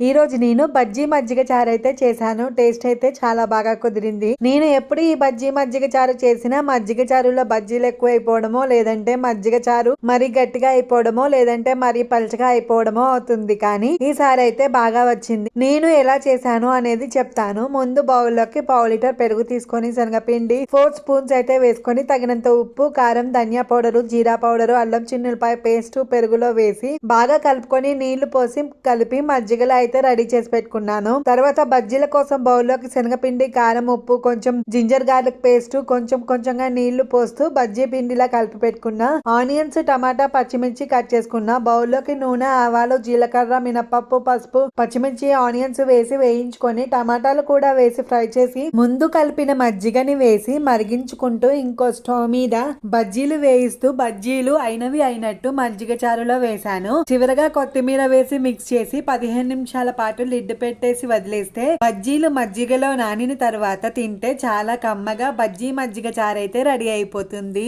ఈ రోజు నేను బజ్జీ మజ్జిగ చారు అయితే చేశాను. టేస్ట్ అయితే చాలా బాగా కుదిరింది. నేను ఎప్పుడు ఈ బజ్జీ మజ్జిగ చారు చేసినా మజ్జిగ చారులో బజ్జీలు ఎక్కువ అయిపోవడమో లేదంటే మజ్జిగ చారు మరీ గట్టిగా అయిపోవడమో లేదంటే మరీ పలచగా అయిపోవడమో అవుతుంది కానీ ఈసారి అయితే బాగా వచ్చింది. నేను ఎలా చేశాను అనేది చెప్తాను. ముందు బౌల్లోకి పావు లీటర్ పెరుగు తీసుకొని శనగపిండి ఫోర్ స్పూన్స్ అయితే వేసుకొని తగినంత ఉప్పు కారం ధనియా పౌడరు జీరా పౌడరు అల్లం చిన్నులపాయ పేస్ట్ పెరుగులో వేసి బాగా కలుపుకొని నీళ్ళు పోసి కలిపి మజ్జిగలో అయితే రెడీ చేసి పెట్టుకున్నాను. తర్వాత బజ్జీల కోసం బౌల్లోకి శనగపిండి కారం ఉప్పు కొంచెం జింజర్ గార్లిక్ పేస్ట్ కొంచెం కొంచెంగా నీళ్ళు పోస్తూ బజ్జీ పిండిలా కలిపి పెట్టుకున్న ఆనియన్స్ టమాటా పచ్చిమిర్చి కట్ చేసుకున్న బౌల్లోకి నూనె ఆవాలు జీలకర్ర మినపప్పు పసుపు పచ్చిమిర్చి ఆనియన్స్ వేసి వేయించుకొని టమాటాలు కూడా వేసి ఫ్రై చేసి ముందు కలిపిన మజ్జిగని వేసి మరిగించుకుంటూ ఇంకో స్టవ్ మీద బజ్జీలు వేయిస్తూ బజ్జీలు అయినవి అయినట్టు మజ్జిగ చారులో వేశాను. చివరగా కొత్తిమీర వేసి మిక్స్ చేసి పదిహేను నిమిషాలు పాటు లిడ్ పెట్టేసి వదిలేస్తే బజ్జీలు మజ్జిగలో నానిన తర్వాత తింటే చాలా కమ్మగా బజ్జీ మజ్జిగ చారైతే రెడీ అయిపోతుంది.